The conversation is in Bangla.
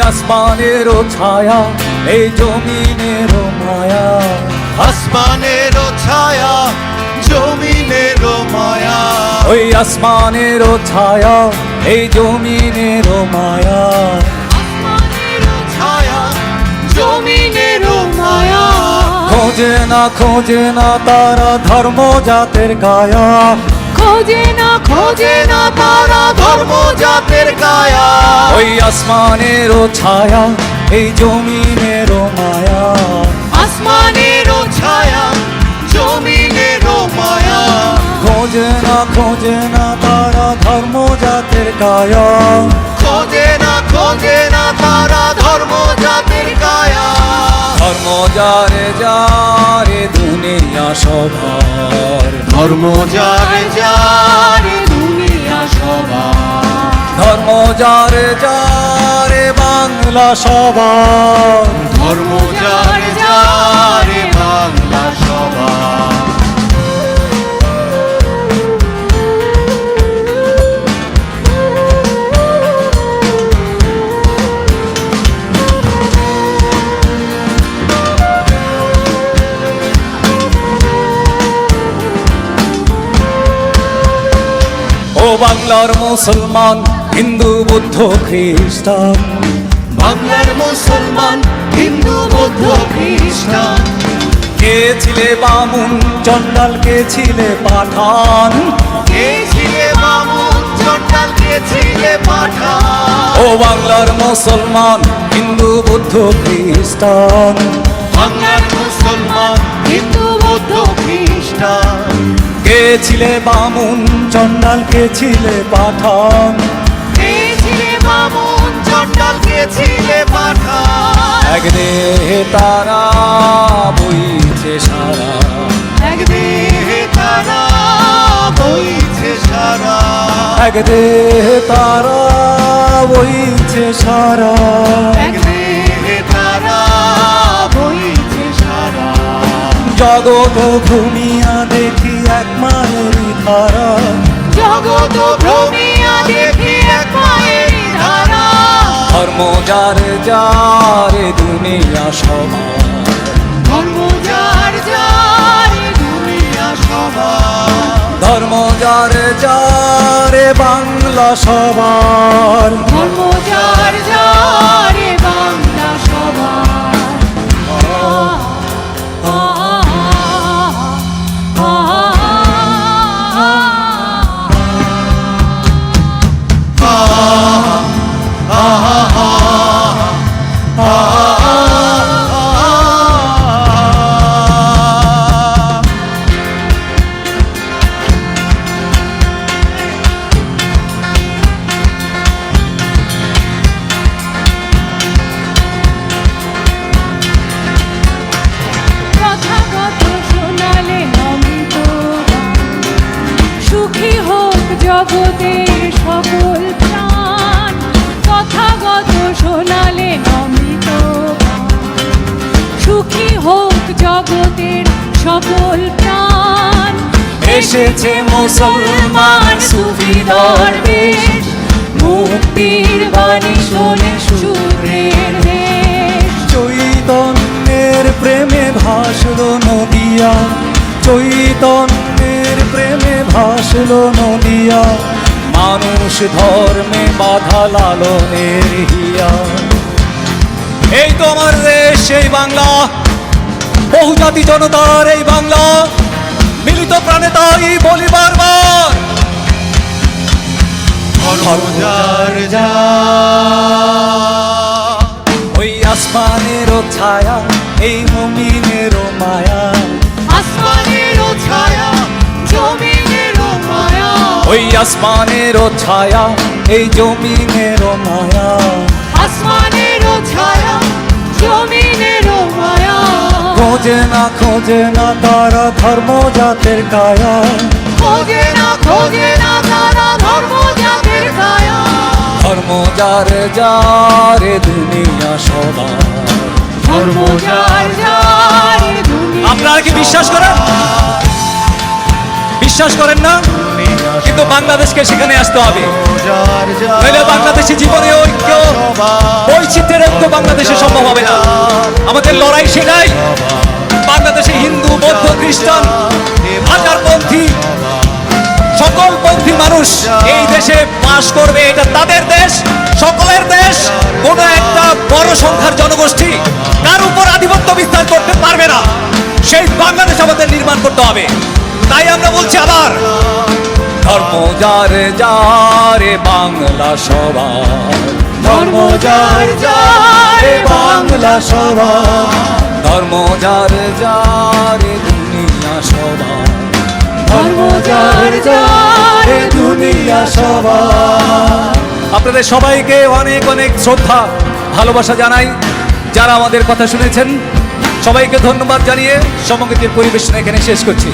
আসমানেরও ছায়া এই জমিনেরও মায়া। আসমানেরও ছায়া জমিনেরও মায়া। ওই আসমানেরও ছায়া এই জমিনেরও মায়া। খোঁজে না খোঁজে না তারা ধর্ম জাতের কায়া খোঁজে না খোঁজে না তারা ধর্ম জাতের কায়া। ওই আসমানেরও ছায়া এই জমিনেরও মায়া। আসমানেরও ছায়া জমিনেরও মায়া। খোঁজে না খোঁজে না তারা ধর্ম জাতের কায়া। খোঁজে না খোঁজে না তারা ধর্ম জাতের কায়া। ধর্ম যারে যারে দুনিয়া সবার ধর্ম যারে যারে দুনিয়া সবার। ধর্ম যারে যারে বাংলা সবার। ধর্ম যারে যারে বাংলা বাংলার মুসলমান হিন্দু বুদ্ধ খ্রিস্টান। বাংলার মুসলমান হিন্দু বৌদ্ধ খ্রিস্টান। কে ছিলে বামুন চন্ডাল কে ছিলে পাঠান? কে ছিলে বামুন চন্ডাল কে ছিলে পাঠান? ও বাংলার মুসলমান হিন্দু বুদ্ধ খ্রিস্টান। বাংলার মুসলমান হিন্দু বৌদ্ধ খ্রিস্টান। কে ছিলে বামুন চন্ডাল কে ছিলে পাঠান। কে ছিলে বামুন চন্ডাল কে ছিলে পাঠান। এক দেহে তারা বইছে সারা। এক দেহে তারা বইছে সারা। এক দেহে তারা বইছে সারা। এক দেহে তারা বইছে সারা। জগত ভূমিয়া দেখি ধারা। জগত ভ্রমিয়া দেখি এক মায়ের ধারা। ধর্ম যারে যারে দুনিয়া সবার। ধর্ম যার যার দুনিয়া সবার। ধর্ম যারে যারে বাংলা সবার। ধর্ম যার যার বাংলা এসেছে মুসলমান দরবেশ মুক্তির বাণী শোনে সুরের চৈতন্যের প্রেমে ভাসলো নদিয়া। চৈতন্যের প্রেমে ভাসল নদিয়া। মানুষ ধর্মে বাধা লালনের হিয়া। এই তো আমার দেশ, এই বাংলা। বহুজাতি জনতার এই বাংলা। মিলিত প্রাণে তাই বলি বারবার। ওই আসমানেরও ছায়া এই মমিনেরও মায়া। আসমানেরও ছায়া জমিনেরও মায়া। ওই আসমানেরও ছায়া এই জমিনেরও মায়া। খোঁজে না খোঁজে না তারা ধর্ম জাতের কায়া। খোঁজে না খোঁজে না তারা ধর্ম জাতের কায়া। ধর্ম যার যারে দুনিয়া সবার। ধর্ম যার যার আপনারা কি বিশ্বাস করেন? বিশ্বাস করেন না? বাংলাদেশকে সেখানে আসতে হবে। নইলে বাংলাদেশি জীবনে ঐক্য, বৈচিত্র্যের ঐক্য বাংলাদেশে সম্ভব হবে না। আমাদের লড়াই সেটাই। বাংলাদেশে হিন্দু, বৌদ্ধ, খ্রিস্টান হাজারপন্থী সকল পন্থী মানুষ এই দেশে বাস করবে। এটা তাদের দেশ, সকলের দেশ। কোন একটা বড় সংখ্যার জনগোষ্ঠী তার উপর আধিপত্য বিস্তার করতে পারবে না। সেই বাংলাদেশ আমাদের নির্মাণ করতে হবে। তাই আমরা বলছি আবার ধর্ম যারে যারে বাংলা সবার। ধর্ম যার যারে বাংলা সবার। ধর্ম যার যারে দুনিয়া সবার। ধর্ম যার যারে দুনিয়া সবার। আপনাদের সবাইকে অনেক অনেক শ্রদ্ধা ভালোবাসা জানাই। যারা আমাদের কথা শুনেছেন সবাইকে ধন্যবাদ জানিয়ে সমগতির পরিবেশনা এখানে শেষ করছি।